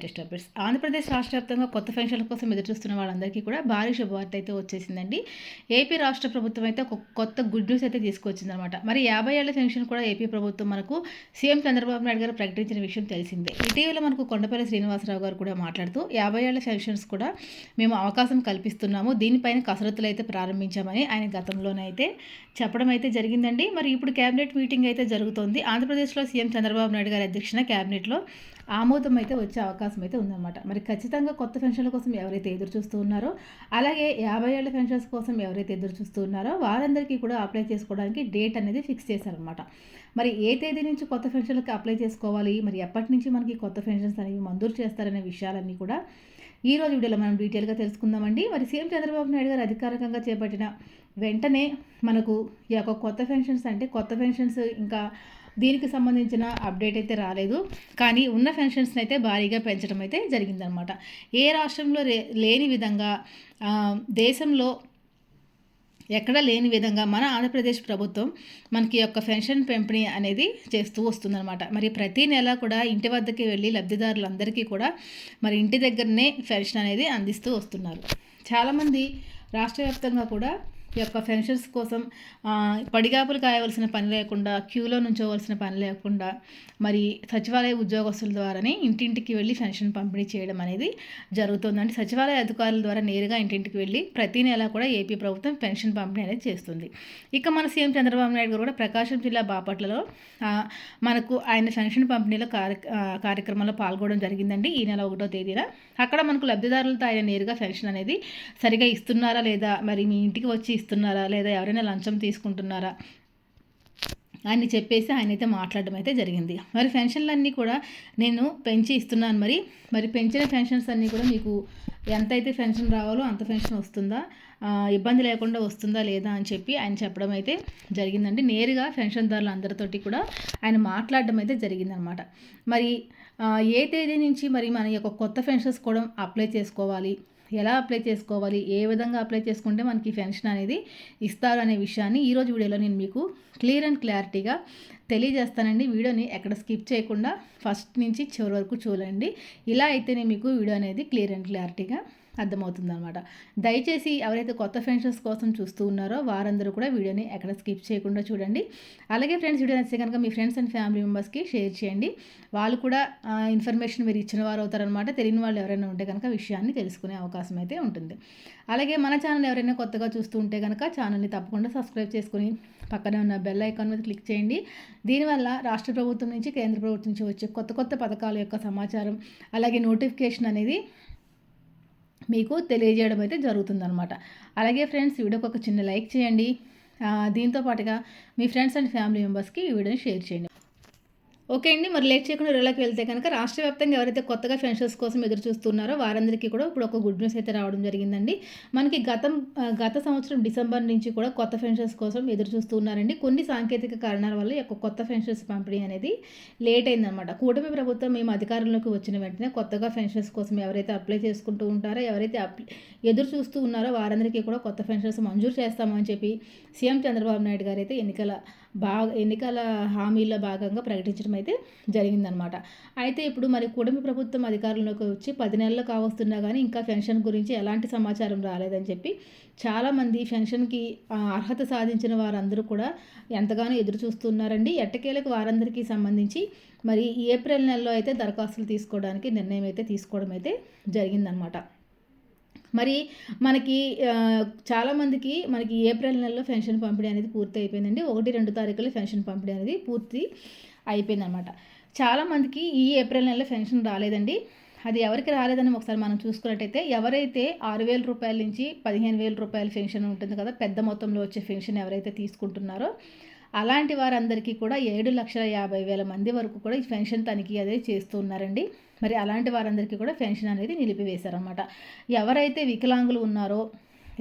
Latest updates Andhra Pradesh రాష్ట్ర వ్యాప్తంగా కొత్త పెన్షన్ల కోసం ఎదురుచూస్తున్న వాళ్ళందరికీ కూడా భారీ శుభవార్త అయితే వచ్చేసిందండి. ఏపీ రాష్ట్ర ప్రభుత్వం అయితే ఒక కొత్త గుడ్ న్యూస్ అయితే తీసుకొచ్చిందనమాట మరి యాభై ఏళ్ళ పెన్షన్ కూడా ఏపీ ప్రభుత్వం మనకు సీఎం చంద్రబాబు నాయుడు గారు ప్రకటించిన విషయం తెలిసిందే. ఇటీవల మనకు కొండపల్లి శ్రీనివాసరావు గారు కూడా మాట్లాడుతూ యాభై ఏళ్ళ పెన్షన్స్ కూడా మేము అవకాశం కల్పిస్తున్నాము దీనిపైన కసరత్తులు అయితే ప్రారంభించామని ఆయన గతంలోనే అయితే చెప్పడం అయితే జరిగిందండి. మరి ఇప్పుడు కేబినెట్ మీటింగ్ అయితే జరుగుతోంది. ఆంధ్రప్రదేశ్లో సీఎం చంద్రబాబు నాయుడు గారి అధ్యక్షన కేబినెట్లో ఆమోదం అయితే వచ్చే అవకాశం అయితే ఉందన్నమాట. మరి ఖచ్చితంగా కొత్త పెన్షన్ల కోసం ఎవరైతే ఎదురు చూస్తూ ఉన్నారో అలాగే యాభై ఏళ్ళ పెన్షన్స్ కోసం ఎవరైతే ఎదురు చూస్తూ ఉన్నారో వారందరికీ కూడా అప్లై చేసుకోవడానికి డేట్ అనేది ఫిక్స్ చేశారనమాట మరి ఏ తేదీ నుంచి కొత్త పెన్షన్లకు అప్లై చేసుకోవాలి? మరి ఎప్పటి నుంచి మనకి కొత్త పెన్షన్స్ అనేవి మంజూరు చేస్తారనే విషయాలన్నీ కూడా ఈ రోజు వీడియోలో మనం డీటెయిల్గా తెలుసుకుందామండి. మరి సీఎం చంద్రబాబు నాయుడు గారు అధికారికంగా చేపట్టిన వెంటనే మనకు ఈ యొక్క కొత్త పెన్షన్స్ అంటే కొత్త పెన్షన్స్ ఇంకా దీనికి సంబంధించిన అప్డేట్ అయితే రాలేదు. కానీ ఉన్న పెన్షన్స్ని అయితే భారీగా పెంచడం అయితే జరిగిందనమాట ఏ రాష్ట్రంలో లేని విధంగా దేశంలో ఎక్కడ లేని విధంగా మన ఆంధ్రప్రదేశ్ ప్రభుత్వం మనకి యొక్క పెన్షన్ పెంపిణీ అనేది చేస్తూ వస్తుందన్నమాట. మరి ప్రతి నెల కూడా ఇంటి వద్దకి వెళ్ళి లబ్ధిదారులందరికీ కూడా మరి ఇంటి దగ్గరనే పెన్షన్ అనేది అందిస్తూ వస్తున్నారు. చాలామంది రాష్ట్ర వ్యాప్తంగా కూడా యొక్క పెన్షన్స్ కోసం పడిగాపులు కాయవలసిన పని లేకుండా క్యూలో నుంచోవలసిన పని లేకుండా మరి సచివాలయ ఉద్యోగస్తుల ద్వారానే ఇంటింటికి వెళ్ళి పెన్షన్ పంపిణీ చేయడం అనేది జరుగుతుందండి. సచివాలయ అధికారుల ద్వారా నేరుగా ఇంటింటికి వెళ్ళి ప్రతి నెల కూడా ఏపీ ప్రభుత్వం పెన్షన్ పంపిణీ అనేది చేస్తుంది. ఇక మన సీఎం చంద్రబాబు నాయుడు గారు కూడా ప్రకాశం జిల్లా బాపట్లలో మనకు ఆయన పెన్షన్ పంపిణీలో కార్యక్రమంలో పాల్గొనడం జరిగిందండి. ఈ నెల ఒకటో తేదీన. అక్కడ మనకు లబ్ధిదారులతో ఆయన నేరుగా పెన్షన్ అనేది సరిగా ఇస్తున్నారా లేదా మరి మీ ఇంటికి వచ్చి ఇస్తున్నారా లేదా ఎవరైనా లంచం తీసుకుంటున్నారా అని చెప్పేసి ఆయన అయితే మాట్లాడడం అయితే జరిగింది. మరి పెన్షన్లన్నీ కూడా నేను పెంచి ఇస్తున్నాను మరి. మరి పెంచిన పెన్షన్స్ అన్నీ కూడా మీకు ఎంత అయితే పెన్షన్ రావాలో అంత పెన్షన్ వస్తుందా? ఇబ్బంది లేకుండా వస్తుందా లేదా అని చెప్పి ఆయన చెప్పడం అయితే జరిగిందండి. నేరుగా పెన్షన్దారులు అందరితోటి కూడా ఆయన మాట్లాడడం అయితే జరిగిందనమాట. మరి ఏ తేదీ నుంచి మరి మన యొక్క కొత్త పెన్షన్స్ కూడా అప్లై చేసుకోవాలి? ఎలా అప్లై చేసుకోవాలి ఏ విధంగా అప్లై చేసుకుంటే మనకి పెన్షన్ అనేది ఇస్తారు అనే విషయాన్ని ఈరోజు వీడియోలో నేను మీకు క్లియర్ అండ్ క్లారిటీగా తెలియజేస్తానండి. వీడియోని ఎక్కడ స్కిప్ చేయకుండా ఫస్ట్ నుంచి చివరి వరకు చూడండి. ఇలా అయితేనే మీకు వీడియో అనేది క్లియర్ అండ్ క్లారిటీగా అర్థమవుతుంది అనమాట దయచేసి ఎవరైతే కొత్త ఫ్రెండ్స్ కోసం చూస్తూ ఉన్నారో వారందరూ కూడా వీడియోని ఎక్కడ స్కిప్ చేయకుండా చూడండి. అలాగే ఫ్రెండ్స్ వీడియో నచ్చితే కనుక మీ ఫ్రెండ్స్ అండ్ ఫ్యామిలీ మెంబర్స్కి షేర్ చేయండి. వాళ్ళు కూడా ఇన్ఫర్మేషన్ మీరు ఇచ్చిన వారు అవుతారనమాట తెలియని వాళ్ళు ఎవరైనా ఉంటే కనుక విషయాన్ని తెలుసుకునే అవకాశం అయితే ఉంటుంది. అలాగే మన ఛానల్ ఎవరైనా కొత్తగా చూస్తూ ఉంటే కనుక ఛానల్ని తప్పకుండా సబ్స్క్రైబ్ చేసుకుని పక్కనే ఉన్న బెల్ ఐకాన్ మీద క్లిక్ చేయండి. దీనివల్ల రాష్ట్ర ప్రభుత్వం నుంచి కేంద్ర ప్రభుత్వం నుంచి వచ్చే కొత్త కొత్త పథకాల యొక్క సమాచారం అలాగే నోటిఫికేషన్ అనేది మీకు తెలియజేయడం అయితే జరుగుతుందనమాట అలాగే ఫ్రెండ్స్ వీడియోకి ఒక చిన్న లైక్ చేయండి. దీంతో పాటుగా మీ ఫ్రెండ్స్ అండ్ ఫ్యామిలీ మెంబర్స్కి ఈ వీడియోని షేర్ చేయండి. ఓకే అండి. మరి లేట్ చేయకుండా రిలాకి వెళ్తే కనుక రాష్ట్ర వ్యాప్తంగా ఎవరైతే కొత్తగా పెన్షన్స్ కోసం ఎదురు చూస్తున్నారో వారందరికీ కూడా ఇప్పుడు ఒక గుడ్ న్యూస్ అయితే రావడం జరిగిందండి. మనకి గతం గత సంవత్సరం డిసెంబర్ నుంచి కూడా కొత్త పెన్షన్స్ కోసం ఎదురు చూస్తున్నారండి. కొన్ని సాంకేతిక కారణాల వల్ల యొక్క కొత్త పెన్షన్స్ పంపిణీ అనేది లేట్ అయిందనమాట కూటమి ప్రభుత్వం మేము అధికారంలోకి వచ్చిన వెంటనే కొత్తగా పెన్షన్స్ కోసం ఎవరైతే అప్లై చేసుకుంటూ ఉంటారో ఎవరైతే ఎదురు చూస్తూ ఉన్నారో వారందరికీ కూడా కొత్త పెన్షన్స్ మంజూరు చేస్తామని చెప్పి సీఎం చంద్రబాబు నాయుడు గారు అయితే ఎన్నికల బాగా ఎన్నికల హామీల్లో భాగంగా ప్రకటించడం అయితే జరిగిందనమాట. అయితే ఇప్పుడు మరి కూటమి ప్రభుత్వం అధికారంలోకి వచ్చి పది నెలలు కావస్తున్నా కానీ ఇంకా పెన్షన్ గురించి ఎలాంటి సమాచారం రాలేదని చెప్పి చాలామంది పెన్షన్కి అర్హత సాధించిన వారందరూ కూడా ఎంతగానో ఎదురు చూస్తున్నారండి ఎట్టకేలకు వారందరికీ సంబంధించి మరి ఏప్రిల్ నెలలో అయితే దరఖాస్తులు తీసుకోవడానికి నిర్ణయం అయితే తీసుకోవడం అయితే జరిగిందనమాట. మరి మనకి చాలామందికి మనకి ఏప్రిల్ నెలలో పెన్షన్ పంపిణీ అనేది పూర్తి అయిపోయిందండి. ఒకటి రెండు తారీఖులో పెన్షన్ పంపిణీ అనేది పూర్తి అయిపోయిందనమాట చాలామందికి ఈ ఏప్రిల్ నెలలో పెన్షన్ రాలేదండి. అది ఎవరికి రాలేదని ఒకసారి మనం చూసుకున్నట్టయితే ఎవరైతే ఆరు వేల రూపాయల నుంచి పదిహేను వేల రూపాయల పెన్షన్ ఉంటుంది కదా పెద్ద మొత్తంలో వచ్చే పెన్షన్ ఎవరైతే తీసుకుంటున్నారో అలాంటి వారందరికీ కూడా ఏడు లక్షల యాభై వేల మంది వరకు కూడా ఈ పెన్షన్ తనిఖీ అదే చేస్తూ ఉన్నారండి. మరి అలాంటి వారందరికీ కూడా పెన్షన్ అనేది నిలిపివేశారనమాట ఎవరైతే వికలాంగులు ఉన్నారో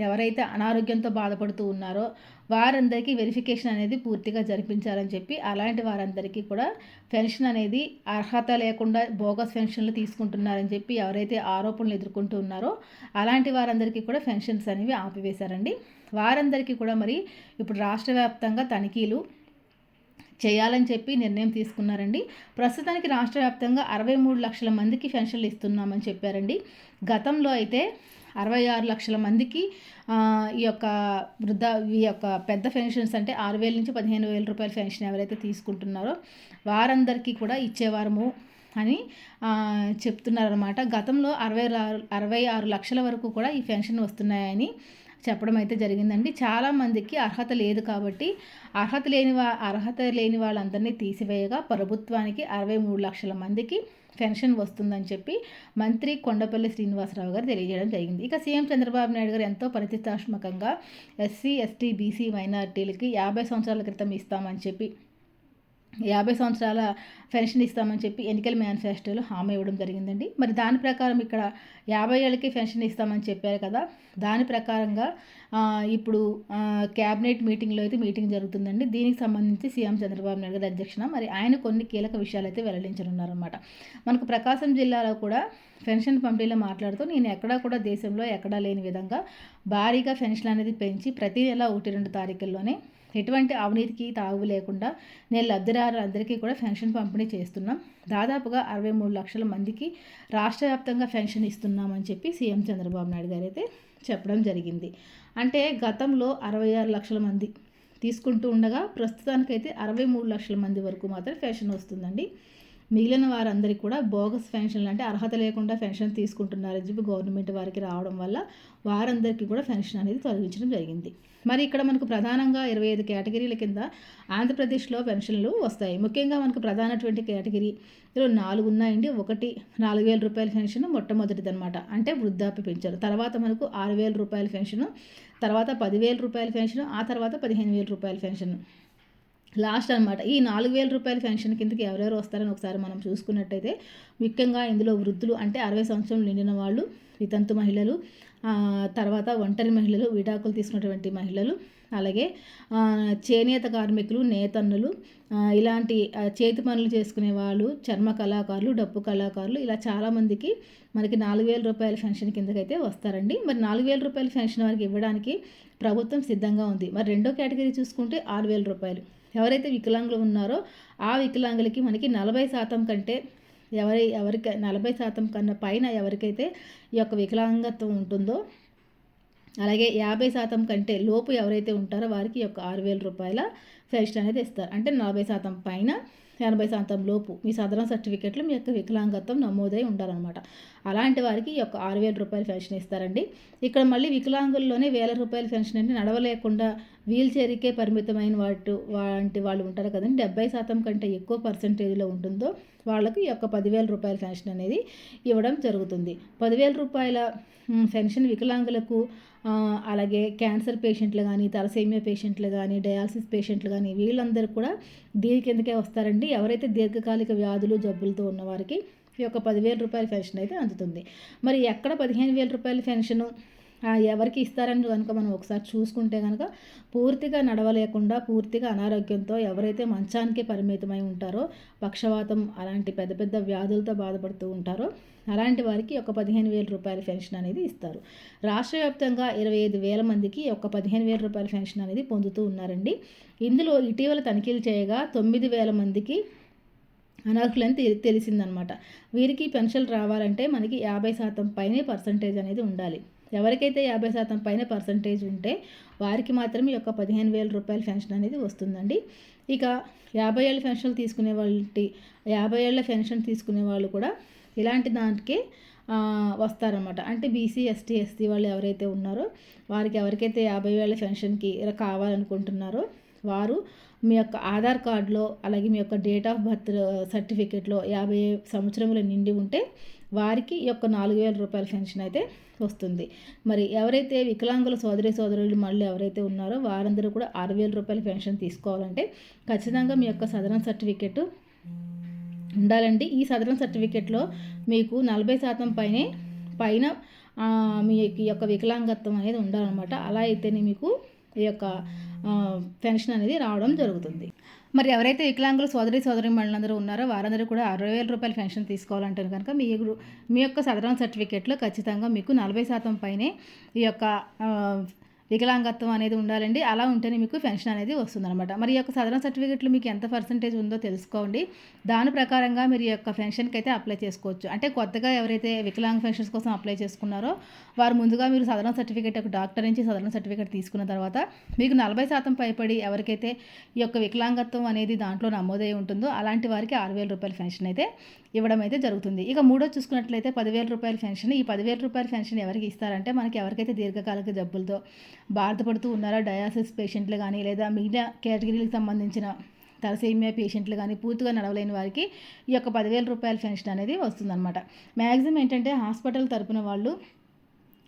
ఎవరైతే అనారోగ్యంతో బాధపడుతూ ఉన్నారో వారందరికీ వెరిఫికేషన్ అనేది పూర్తిగా జరిపించాలని చెప్పి అలాంటి వారందరికీ కూడా పెన్షన్ అనేది అర్హత లేకుండా బోగస్ పెన్షన్లు తీసుకుంటున్నారని చెప్పి ఎవరైతే ఆరోపణలు ఎదుర్కొంటూ ఉన్నారో అలాంటి వారందరికీ కూడా పెన్షన్స్ అనేవి ఆపివేశారండి. వారందరికీ కూడా మరి ఇప్పుడు రాష్ట్ర వ్యాప్తంగా తనిఖీలు చేయాలని చెప్పి నిర్ణయం తీసుకున్నారండి. ప్రస్తుతానికి రాష్ట్ర వ్యాప్తంగా అరవై మూడు లక్షల మందికి పెన్షన్లు ఇస్తున్నామని చెప్పారండి. గతంలో అయితే అరవై ఆరు లక్షల మందికి ఈ యొక్క వృద్ధ ఈ యొక్క పెద్ద పెన్షన్స్ అంటే ఆరు వేల నుంచి పదిహేను వేల రూపాయల పెన్షన్ ఎవరైతే తీసుకుంటున్నారో వారందరికీ కూడా ఇచ్చేవారము అని చెప్తున్నారనమాట గతంలో అరవై ఆరు అరవై ఆరు లక్షల వరకు కూడా ఈ పెన్షన్ వస్తున్నాయని చెప్పడం అయితే జరిగిందండి. చాలామందికి అర్హత లేదు కాబట్టి అర్హత లేని వా అర్హత లేని వాళ్ళందరినీ తీసివేయగా ప్రభుత్వానికి అరవై మూడు లక్షల మందికి పెన్షన్ వస్తుందని చెప్పి మంత్రి కొండపల్లి శ్రీనివాసరావు గారు తెలియజేయడం జరిగింది. ఇక సీఎం చంద్రబాబు నాయుడు గారు ఎంతో ప్రతిష్టాత్మకంగా ఎస్సీ ఎస్టీ బీసీ మైనార్టీలకి యాభై సంవత్సరాల క్రితం ఇస్తామని చెప్పి యాభై సంవత్సరాల పెన్షన్ ఇస్తామని చెప్పి ఎన్నికల మేనిఫెస్టోలో హామీ ఇవ్వడం జరిగిందండి. మరి దాని ప్రకారం ఇక్కడ యాభై ఏళ్ళకి పెన్షన్ ఇస్తామని చెప్పారు కదా దాని ప్రకారంగా ఇప్పుడు క్యాబినెట్ మీటింగ్లో అయితే మీటింగ్ జరుగుతుందండి. దీనికి సంబంధించి సీఎం చంద్రబాబు నాయుడు గారి అధ్యక్షన మరి ఆయన కొన్ని కీలక విషయాలు అయితే వెల్లడించనున్నారన్నమాట. మనకు ప్రకాశం జిల్లాలో కూడా పెన్షన్ పంపిణీలో మాట్లాడుతూ నేను ఎక్కడా కూడా దేశంలో ఎక్కడా లేని విధంగా భారీగా పెన్షన్ అనేది పెంచి ప్రతి నెల ఒకటి రెండు తారీఖుల్లోనే ఎటువంటి అవినీతికి తాగు లేకుండా నేను లబ్ధిదారులందరికీ కూడా పెన్షన్ పంపిణీ చేస్తున్నాం. దాదాపుగా అరవై మూడు లక్షల మందికి రాష్ట్ర వ్యాప్తంగా పెన్షన్ ఇస్తున్నామని చెప్పి సీఎం చంద్రబాబు నాయుడు గారు అయితే చెప్పడం జరిగింది. అంటే గతంలో అరవై ఆరు లక్షల మంది తీసుకుంటూ ఉండగా ప్రస్తుతానికైతే అరవై మూడు లక్షల మంది వరకు మాత్రం పెన్షన్ వస్తుందండి. మిగిలిన వారందరికీ కూడా బోగస్ పెన్షన్లు అంటే అర్హత లేకుండా పెన్షన్ తీసుకుంటున్నారని చెప్పి గవర్నమెంట్ వారికి రావడం వల్ల వారందరికీ కూడా పెన్షన్ అనేది తొలగించడం జరిగింది. మరి ఇక్కడ మనకు ప్రధానంగా ఇరవై ఐదు కేటగిరీల కింద ఆంధ్రప్రదేశ్లో పెన్షన్లు వస్తాయి. ముఖ్యంగా మనకు ప్రధానటువంటి కేటగిరీలో నాలుగు ఉన్నాయండి. ఒకటి నాలుగు వేల రూపాయల పెన్షన్ మొట్టమొదటిది అనమాట అంటే వృద్ధాప్య పెంచారు తర్వాత మనకు ఆరు వేల రూపాయల పెన్షన్ తర్వాత పదివేల రూపాయల పెన్షన్ ఆ తర్వాత పదిహేను వేల రూపాయల పెన్షన్. లాస్ట్ అనమాట ఈ నాలుగు వేల రూపాయల పెన్షన్ కిందకి ఎవరెవరు వస్తారని ఒకసారి మనం చూసుకున్నట్టయితే ముఖ్యంగా ఇందులో వృద్ధులు అంటే అరవై సంవత్సరం నిండిన వాళ్ళు వితంతు మహిళలు తర్వాత ఒంటరి మహిళలు విడాకులు తీసుకున్నటువంటి మహిళలు అలాగే చేనేత కార్మికులు నేతన్నులు ఇలాంటి చేతి పనులు చేసుకునే వాళ్ళు చర్మ కళాకారులు డప్పు కళాకారులు ఇలా చాలామందికి మనకి నాలుగు వేల రూపాయల పెన్షన్ కిందకైతే వస్తారండి. మరి నాలుగు వేల రూపాయల పెన్షన్ వారికి ఇవ్వడానికి ప్రభుత్వం సిద్ధంగా ఉంది. మరి రెండో కేటగిరీ చూసుకుంటే ఆరు వేల రూపాయలు. ఎవరైతే వికలాంగులు ఉన్నారో ఆ వికలాంగులకి మనకి నలభై శాతం కంటే ఎవరి ఎవరికి నలభై శాతం కన్నా పైన ఎవరికైతే ఈ యొక్క వికలాంగత్వం ఉంటుందో అలాగే యాభై శాతం కంటే లోపు ఎవరైతే ఉంటారో వారికి ఈ యొక్క ఆరు వేల రూపాయల పెన్షన్ అనేది ఇస్తారు. అంటే నలభై శాతం పైన ఎనభై శాతం లోపు మీ సదరం సర్టిఫికెట్లు మీ యొక్క వికలాంగత్వం నమోదై ఉండాలన్నమాట. అలాంటి వారికి ఈ యొక్క ఆరు వేల రూపాయల పెన్షన్ ఇస్తారండి. ఇక్కడ మళ్ళీ వికలాంగుల్లోనే వేల రూపాయల పెన్షన్ అంటే నడవలేకుండా వీల్ చైర్కే పరిమితమైన వాటి వంటి వాళ్ళు ఉంటారు కదండి. డెబ్బై శాతం కంటే ఎక్కువ పర్సంటేజ్లో ఉంటుందో వాళ్ళకు ఈ యొక్క పదివేల రూపాయల పెన్షన్ అనేది ఇవ్వడం జరుగుతుంది. పదివేల రూపాయల పెన్షన్ వికలాంగులకు అలాగే క్యాన్సర్ పేషెంట్లు కానీ తలసేమియా పేషెంట్లు కానీ డయాలసిస్ పేషెంట్లు కానీ వీళ్ళందరూ కూడా దీని కిందకే వస్తారండి. ఎవరైతే దీర్ఘకాలిక వ్యాధులు జబ్బులతో ఉన్నవారికి ఈ యొక్క పదివేల రూపాయల పెన్షన్ అయితే అందుతుంది. మరి ఎక్కడ పదిహేను వేల రూపాయల పెన్షను ఎవరికి ఇస్తారని కనుక మనం ఒకసారి చూసుకుంటే కనుక పూర్తిగా నడవలేకుండా పూర్తిగా అనారోగ్యంతో ఎవరైతే మంచానికి పరిమితమై ఉంటారో పక్షవాతం అలాంటి పెద్ద పెద్ద వ్యాధులతో బాధపడుతూ ఉంటారో అలాంటి వారికి ఒక పదిహేను వేల రూపాయల పెన్షన్ అనేది ఇస్తారు. రాష్ట్ర వ్యాప్తంగా ఇరవై ఐదు వేల మందికి ఒక పదిహేను వేల రూపాయల పెన్షన్ అనేది పొందుతూ ఉన్నారండి. ఇందులో ఇటీవల తనిఖీలు చేయగా తొమ్మిది వేల మందికి అనర్హులని తె తెలిసిందనమాట. వీరికి పెన్షన్ రావాలంటే మనకి యాభై శాతం పైనే పర్సంటేజ్ అనేది ఉండాలి. ఎవరికైతే యాభై శాతం పైన పర్సంటేజ్ ఉంటే వారికి మాత్రమే యొక్క పదిహేను వేల రూపాయల పెన్షన్ అనేది వస్తుందండి. ఇక యాభై ఏళ్ళ పెన్షన్ తీసుకునే వాళ్ళకి యాభై ఏళ్ళ పెన్షన్ తీసుకునే వాళ్ళు కూడా ఇలాంటి దానికి వస్తారనమాట అంటే బీసీ ఎస్టీ ఎస్సీ వాళ్ళు ఎవరైతే ఉన్నారో వారికి ఎవరికైతే యాభై వేల పెన్షన్కి కావాలనుకుంటున్నారో వారు మీ యొక్క ఆధార్ కార్డులో అలాగే మీ యొక్క డేట్ ఆఫ్ బర్త్ సర్టిఫికేట్లో యాభై సంవత్సరములు నిండి ఉంటే వారికి ఈ యొక్క నాలుగు వేల రూపాయల పెన్షన్ అయితే వస్తుంది. మరి ఎవరైతే వికలాంగుల సోదరి సోదరులు మళ్ళీ ఎవరైతే ఉన్నారో వారందరూ కూడా ఆరు వేల రూపాయల పెన్షన్ తీసుకోవాలంటే ఖచ్చితంగా మీ యొక్క సదరన్ సర్టిఫికెట్ ఉండాలండి. ఈ సదరన్ సర్టిఫికెట్లో మీకు నలభై శాతం పైనే పైన మీ యొక్క వికలాంగత్వం అనేది ఉండాలన్నమాట. అలా అయితేనే మీకు ఈ యొక్క పెన్షన్ అనేది రావడం జరుగుతుంది. మరి ఎవరైతే వికలాంగులు సోదరి సోదరి మండలందరూ ఉన్నారో వారందరూ కూడా అరవై వేల రూపాయల పెన్షన్ తీసుకోవాలంటే కనుక మీ మీ యొక్క సదరణ సర్టిఫికేట్లో ఖచ్చితంగా మీకు నలభై శాతం పైనే ఈ యొక్క వికలాంగత్వం అనేది ఉండాలండి. అలా ఉంటేనే మీకు పెన్షన్ అనేది వస్తుందన్నమాట. మరి యొక్క సదరన్ సర్టిఫికెట్లు మీకు ఎంత పర్సంటేజ్ ఉందో తెలుసుకోండి. దాని ప్రకారంగా మీరు ఈ యొక్క పెన్షన్కి అయితే అప్లై చేసుకోవచ్చు. అంటే కొత్తగా ఎవరైతే వికలాంగ పెన్షన్స్ కోసం అప్లై చేసుకున్నారో వారు ముందుగా మీరు సదరన్ సర్టిఫికేట్ ఒక డాక్టర్ నుంచి సదరన్ సర్టిఫికేట్ తీసుకున్న తర్వాత మీకు నలభై శాతం పైపడి ఎవరికైతే ఈ యొక్క వికలాంగత్వం అనేది దాంట్లో నమోదై ఉంటుందో అలాంటి వారికి ఆరు వేల రూపాయల పెన్షన్ అయితే ఇవ్వడం అయితే జరుగుతుంది. ఇక మూడో చూసుకున్నట్లయితే పదివేల రూపాయల పెన్షన్. ఈ పదివేల రూపాయల పెన్షన్ ఎవరికి ఇస్తారంటే మనకి ఎవరికైతే దీర్ఘకాలిక జబ్బులతో బాధపడుతూ ఉన్నారో డయాసిస్ పేషెంట్లు కానీ లేదా మిగతా కేటగిరీలకు సంబంధించిన తలసేమియా పేషెంట్లు కానీ పూర్తిగా నడవలేని వారికి ఈ యొక్క పదివేల రూపాయల పెన్షన్ అనేది వస్తుందన్నమాట. మ్యాక్సిమం ఏంటంటే హాస్పిటల్ తరపున వాళ్ళు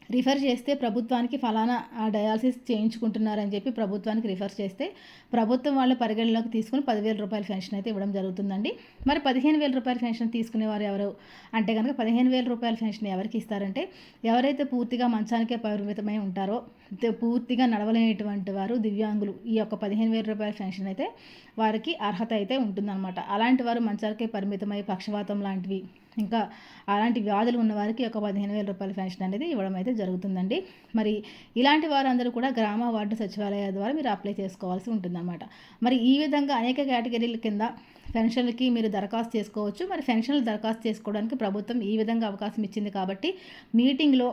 రిఫర్ చేస్తే ప్రభుత్వానికి ఫలానా డయాలసిస్ చేయించుకుంటున్నారని చెప్పి ప్రభుత్వానికి రిఫర్ చేస్తే ప్రభుత్వం వాళ్ళు పరిగణలోకి తీసుకుని పదివేల రూపాయల పెన్షన్ అయితే ఇవ్వడం జరుగుతుందండి. మరి పదిహేను వేల రూపాయల పెన్షన్ తీసుకునేవారు ఎవరు? అంటే కనుక పదిహేను వేల రూపాయల పెన్షన్ ఎవరికి ఇస్తారంటే ఎవరైతే పూర్తిగా మంచానికే పరిమితమై ఉంటారో పూర్తిగా నడవలేనటువంటి వారు దివ్యాంగులు. ఈ యొక్క పదిహేను వేల రూపాయల పెన్షన్ అయితే వారికి అర్హత అయితే ఉంటుందన్నమాట. అలాంటి వారు మంచాలకే పరిమితమై పక్షవాతం లాంటివి ఇంకా అలాంటి వ్యాధులు ఉన్న వారికి ఒక పదిహేను వేల రూపాయల పెన్షన్ అనేది ఇవ్వడం అయితే జరుగుతుందండి. మరి ఇలాంటి వారందరూ కూడా గ్రామ వార్డు సచివాలయ ద్వారా మీరు అప్లై చేసుకోవాల్సి ఉంటుందన్నమాట. మరి ఈ విధంగా అనేక కేటగిరీల కింద పెన్షన్లకి మీరు దరఖాస్తు చేసుకోవచ్చు. మరి పెన్షన్లు దరఖాస్తు చేసుకోవడానికి ప్రభుత్వం ఈ విధంగా అవకాశం ఇచ్చింది కాబట్టి మీటింగ్లో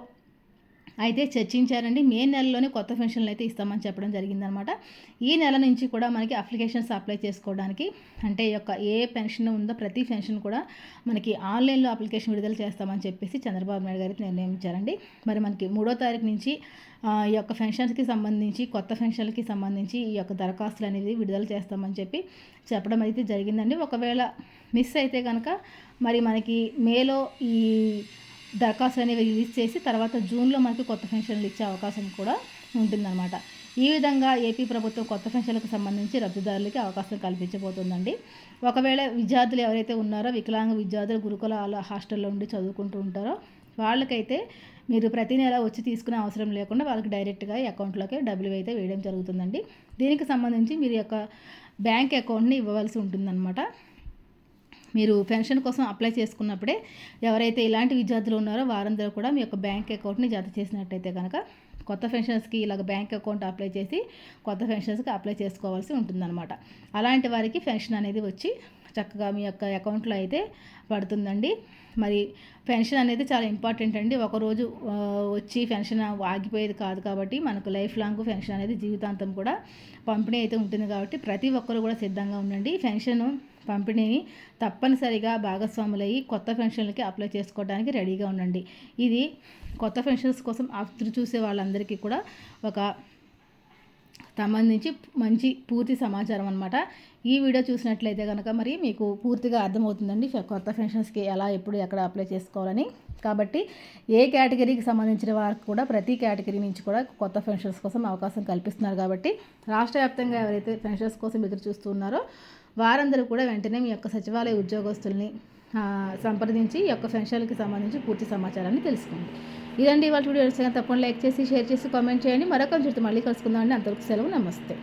అయితే చర్చించారండి. మే నెలలోనే కొత్త పెన్షన్లు అయితే ఇస్తామని చెప్పడం జరిగిందనమాట. ఈ నెల నుంచి కూడా మనకి అప్లికేషన్స్ అప్లై చేసుకోవడానికి అంటే యొక్క ఏ పెన్షన్ ఉందో ప్రతి పెన్షన్ కూడా మనకి ఆన్లైన్లో అప్లికేషన్ విడుదల చేస్తామని చెప్పేసి చంద్రబాబు నాయుడు గారికి నిర్ణయించారండి. మరి మనకి మూడో తారీఖు నుంచి ఈ యొక్క పెన్షన్స్కి సంబంధించి కొత్త పెన్షన్లకి సంబంధించి ఈ యొక్క దరఖాస్తులు అనేది విడుదల చేస్తామని చెప్పి చెప్పడం అయితే జరిగిందండి. ఒకవేళ మిస్ అయితే కనుక మరి మనకి మేలో ఈ దరఖాస్తు అనేవి రిలీజ్ చేసి తర్వాత జూన్లో మనకి కొత్త పెన్షన్లు ఇచ్చే అవకాశం కూడా ఉంటుందన్నమాట. ఈ విధంగా ఏపీ ప్రభుత్వం కొత్త పెన్షన్లకు సంబంధించి రద్దుదారులకి అవకాశం కల్పించబోతుందండి. ఒకవేళ విద్యార్థులు ఎవరైతే ఉన్నారో వికలాంగ విద్యార్థులు గురుకుల హాస్టల్లో ఉండి చదువుకుంటూ ఉంటారో వాళ్ళకైతే మీరు ప్రతి నెల వచ్చి తీసుకునే అవసరం లేకుండా వాళ్ళకి డైరెక్ట్గా ఈ అకౌంట్లోకి డబ్బులు అయితే వేయడం జరుగుతుందండి. దీనికి సంబంధించి మీరు యొక్క బ్యాంక్ అకౌంట్ని ఇవ్వవలసి ఉంటుందన్నమాట. మీరు పెన్షన్ కోసం అప్లై చేసుకున్నప్పుడే ఎవరైతే ఇలాంటి విద్యార్థులు ఉన్నారో వారందరూ కూడా మీ యొక్క బ్యాంక్ అకౌంట్ని జత చేసినట్టయితే కనుక కొత్త పెన్షన్స్కి ఇలాగ బ్యాంక్ అకౌంట్ అప్లై చేసి కొత్త పెన్షన్స్కి అప్లై చేసుకోవాల్సి ఉంటుందన్నమాట. అలాంటి వారికి పెన్షన్ అనేది వచ్చి చక్కగా మీ యొక్క అకౌంట్లో అయితే పడుతుందండి. మరి పెన్షన్ అనేది చాలా ఇంపార్టెంట్ అండి. ఒకరోజు వచ్చి పెన్షన్ ఆగిపోయేది కాదు కాబట్టి మనకు లైఫ్ లాంగ్ పెన్షన్ అనేది జీవితాంతం కూడా పంపిణీ అయితే ఉంటుంది కాబట్టి ప్రతి ఒక్కరు కూడా సిద్ధంగా ఉండండి. పెన్షన్ పంపిణీని తప్పనిసరిగా భాగస్వాములయ్యి కొత్త పెన్షన్లకి అప్లై చేసుకోవడానికి రెడీగా ఉండండి. ఇది కొత్త పెన్షన్స్ కోసం ఆస్తులు చూసే వాళ్ళందరికీ కూడా ఒక సంబంధించి మంచి పూర్తి సమాచారం అనమాట ఈ వీడియో చూసినట్లయితే కనుక మరి మీకు పూర్తిగా అర్థమవుతుందండి కొత్త పెన్షన్స్కి ఎలా ఎప్పుడు ఎక్కడ అప్లై చేసుకోవాలని. కాబట్టి ఏ కేటగిరీకి సంబంధించిన వారికి కూడా ప్రతి కేటగిరీ నుంచి కూడా కొత్త పెన్షన్స్ కోసం అవకాశం కల్పిస్తున్నారు. కాబట్టి రాష్ట్ర వ్యాప్తంగా ఎవరైతే పెన్షన్స్ కోసం ఎదురు చూస్తున్నారో వారందరూ కూడా వెంటనే మీ యొక్క సచివాలయ ఉద్యోగస్తుల్ని సంప్రదించి ఈ యొక్క పెన్షన్కి సంబంధించి పూర్తి సమాచారాన్ని తెలుసుకోండి ఇదండి వాళ్ళ వీడియో. తప్పకుండా లైక్ చేసి షేర్ చేసి కామెంట్ చేయండి. మరొక మళ్ళీ కలుసుకుందామండి అంతవరకు సెలవు. నమస్తే.